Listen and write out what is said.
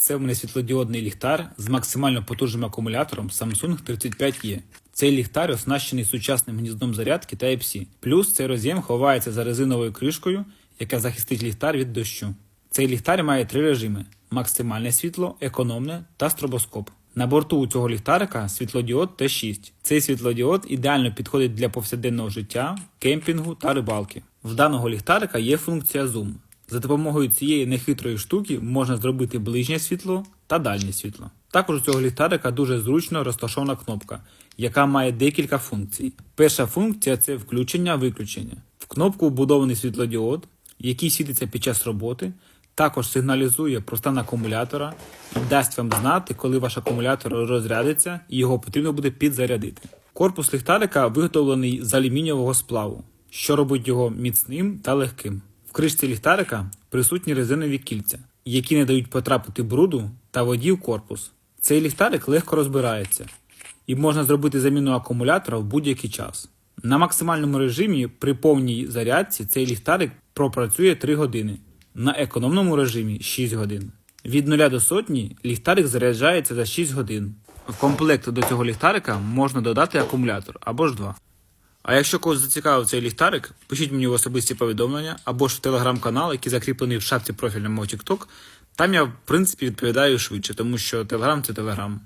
Це в мене світлодіодний ліхтар з максимально потужним акумулятором Samsung 35E. Цей ліхтар оснащений сучасним гніздом зарядки Type-C. Плюс цей роз'єм ховається за резиновою кришкою, яка захистить ліхтар від дощу. Цей ліхтар має три режими: максимальне світло, економне та стробоскоп. На борту у цього ліхтарика світлодіод Т6. Цей світлодіод ідеально підходить для повсякденного життя, кемпінгу та рибалки. В даного ліхтарика є функція зум. За допомогою цієї нехитрої штуки можна зробити ближнє світло та дальнє світло. Також у цього ліхтарика дуже зручно розташована кнопка, яка має декілька функцій. Перша функція це включення-виключення. В кнопку вбудований світлодіод, який світиться під час роботи, також сигналізує про стан акумулятора і дасть вам знати, коли ваш акумулятор розрядиться і його потрібно буде підзарядити. Корпус ліхтарика виготовлений з алюмінієвого сплаву, що робить його міцним та легким. В кришці ліхтарика присутні резинові кільця, які не дають потрапити бруду та воді в корпус. Цей ліхтарик легко розбирається і можна зробити заміну акумулятора в будь-який час. На максимальному режимі при повній зарядці цей ліхтарик пропрацює 3 години, на економному режимі 6 годин. Від 0 до сотні ліхтарик заряджається за 6 годин. В комплект до цього ліхтарика можна додати акумулятор або ж два. А якщо когось зацікавив цей ліхтарик, пишіть мені в особисті повідомлення або ж в телеграм-канал, який закріплений в шапці профільного TikTok. Там я, в принципі, відповідаю швидше, тому що телеграм це телеграм.